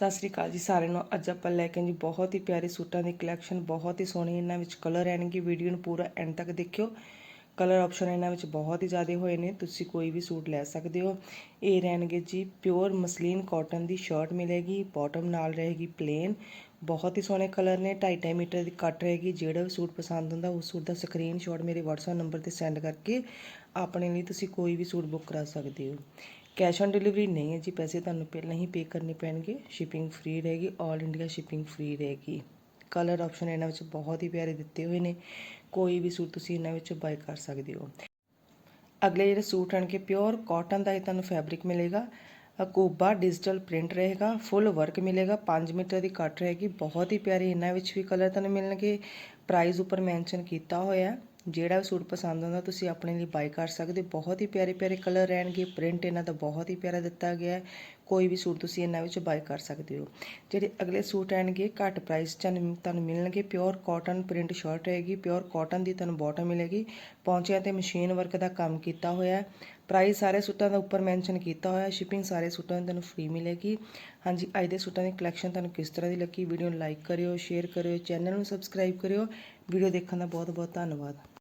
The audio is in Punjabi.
ਸਤਿ ਸ੍ਰੀ ਅਕਾਲ ਜੀ ਸਾਰਿਆਂ ਨੂੰ। ਅੱਜ ਆਪਾਂ ਲੈ ਕੇ ਜੀ ਬਹੁਤ ਹੀ ਪਿਆਰੇ ਸੂਟਾਂ ਦੀ ਕਲੈਕਸ਼ਨ ਬਹੁਤ ਹੀ ਸੋਹਣੀ ਇਹਨਾਂ ਵਿੱਚ ਕਲਰ ਰਹਿਣਗੇ। ਵੀਡੀਓ ਨੂੰ ਪੂਰਾ ਐਂਡ ਤੱਕ ਦੇਖਿਓ। ਕਲਰ ਆਪਸ਼ਨ ਇਹਨਾਂ ਵਿੱਚ ਬਹੁਤ ਹੀ ਜ਼ਿਆਦਾ ਹੋਏ ਨੇ। ਤੁਸੀਂ ਕੋਈ ਵੀ ਸੂਟ ਲੈ ਸਕਦੇ ਹੋ। ਇਹ ਰਹਿਣਗੇ ਜੀ ਪਿਓਰ ਮਸਲੀਨ ਕਾਟਨ ਦੀ ਸ਼ਰਟ ਮਿਲੇਗੀ ਬਾਟਮ ਨਾਲ ਰਹੇਗੀ ਪਲੇਨ ਬਹੁਤ ਹੀ ਸੋਹਣੇ ਕਲਰ ਨੇ 2.5 ਮੀਟਰ ਦੀ ਕੱਟ ਰਹੇਗੀ। ਜਿਹੜਾ ਵੀ ਸੂਟ ਪਸੰਦ ਹੁੰਦਾ ਉਸ ਸੂਟ ਦਾ ਸਕਰੀਨਸ਼ਾਟ ਮੇਰੇ WhatsApp ਨੰਬਰ ਤੇ ਸੈਂਡ ਕਰਕੇ ਆਪਣੇ ਲਈ ਤੁਸੀਂ ਕੋਈ ਵੀ ਸੂਟ ਬੁੱਕ ਕਰਾ ਸਕਦੇ ਹੋ। ਕੈਸ਼ ਔਨ ਡਿਲੀਵਰੀ ਨਹੀਂ ਹੈ ਜੀ, ਪੈਸੇ ਤੁਹਾਨੂੰ ਪਹਿਲਾਂ ਹੀ ਪੇ ਕਰਨੇ ਪੈਣਗੇ ਸ਼ਿਪਿੰਗ ਫ੍ਰੀ ਰਹੇਗੀ 올 ਇੰਡੀਆ ਸ਼ਿਪਿੰਗ ਫ੍ਰੀ ਰਹੇਗੀ। ਕਲਰ ਆਪਸ਼ਨ ਇਹਨਾਂ ਵਿੱਚ ਬਹੁਤ ਹੀ ਪਿਆਰੇ ਦਿੱਤੇ ਹੋਏ ਨੇ, ਕੋਈ ਵੀ ਸੂਟ ਤੁਸੀਂ ਇਹਨਾਂ ਵਿੱਚੋਂ ਬਾਈ ਕਰ ਸਕਦੇ ਹੋ। ਅਗਲੇ ਜਿਹੜੇ ਸੂਟ ਆਣਗੇ ਪਿਓਰ ਕਾਟਨ ਦਾ ਇਹ ਤੁਹਾਨੂੰ ਫੈਬਰਿਕ ਮਿਲੇਗਾ, ਅਕੂਬਾ ਡਿਜੀਟਲ ਪ੍ਰਿੰਟ ਰਹੇਗਾ ਫੁੱਲ ਵਰਕ ਮਿਲੇਗਾ 5 ਮੀਟਰ ਦੀ ਕੱਟ ਰਹੇਗੀ, ਬਹੁਤ ਹੀ ਪਿਆਰੇ ਇਹਨਾਂ ਵਿੱਚ ਵੀ ਕਲਰ ਤੁਹਾਨੂੰ ਮਿਲਣਗੇ। ਪ੍ਰਾਈਸ ਉੱਪਰ ਮੈਂਸ਼ਨ ਕੀਤਾ ਹੋਇਆ ਹੈ। ਜਿਹੜਾ ਵੀ ਸੂਟ ਪਸੰਦ ਆਉਂਦਾ, ਤੁਸੀਂ ਆਪਣੇ ਲਈ ਬਾਏ ਕਰ ਸਕਦੇ ਹੋ। ਬਹੁਤ ਹੀ ਪਿਆਰੇ ਪਿਆਰੇ ਕਲਰ ਰਹਿਣਗੇ ਪ੍ਰਿੰਟ ਇਹਨਾਂ ਦਾ ਬਹੁਤ ਹੀ ਪਿਆਰਾ ਦਿੱਤਾ ਗਿਆ ਕੋਈ ਵੀ ਸੂਟ ਤੁਸੀਂ ਇਹਨਾਂ ਵਿੱਚ ਬਾਏ ਕਰ ਸਕਦੇ ਹੋ। ਜਿਹੜੇ ਅਗਲੇ ਸੂਟ ਆਣਗੇ, ਘੱਟ ਪ੍ਰਾਈਸ 'ਚ ਤੁਹਾਨੂੰ ਮਿਲਣਗੇ। ਪਿਓਰ ਕਾਟਨ ਪ੍ਰਿੰਟ ਸ਼ਰਟ ਰਹੇਗੀ। ਪਿਓਰ ਕਾਟਨ ਦੀ ਤੁਹਾਨੂੰ ਬਾਟਮ ਮਿਲੇਗੀ। ਪੌਂਚਿਆਂ ਤੇ ਮਸ਼ੀਨ ਵਰਕ ਦਾ ਕੰਮ ਕੀਤਾ ਹੋਇਆ ਹੈ। ਪ੍ਰਾਈਸ ਸਾਰੇ ਸੂਟਾਂ ਦਾ ਉੱਪਰ ਮੈਂਸ਼ਨ ਕੀਤਾ ਹੋਇਆ ਸ਼ਿਪਿੰਗ ਸਾਰੇ ਸੂਟਾਂ ਦੀ ਤੁਹਾਨੂੰ ਫ੍ਰੀ ਮਿਲੇਗੀ। ਹਾਂਜੀ, ਅੱਜ ਦੇ ਸੂਟਾਂ ਦੀ ਕਲੈਕਸ਼ਨ ਤੁਹਾਨੂੰ ਕਿਸ ਤਰ੍ਹਾਂ ਦੀ ਲੱਗੀ? ਵੀਡੀਓ ਨੂੰ ਲਾਈਕ ਕਰਿਓ ਸ਼ੇਅਰ ਕਰਿਓ ਚੈਨਲ ਨੂੰ ਸਬਸਕ੍ਰਾਈਬ ਕਰਿਓ। ਵੀਡੀਓ ਦੇਖਣ ਦਾ ਬਹੁਤ ਬਹੁਤ ਧੰਨਵਾਦ।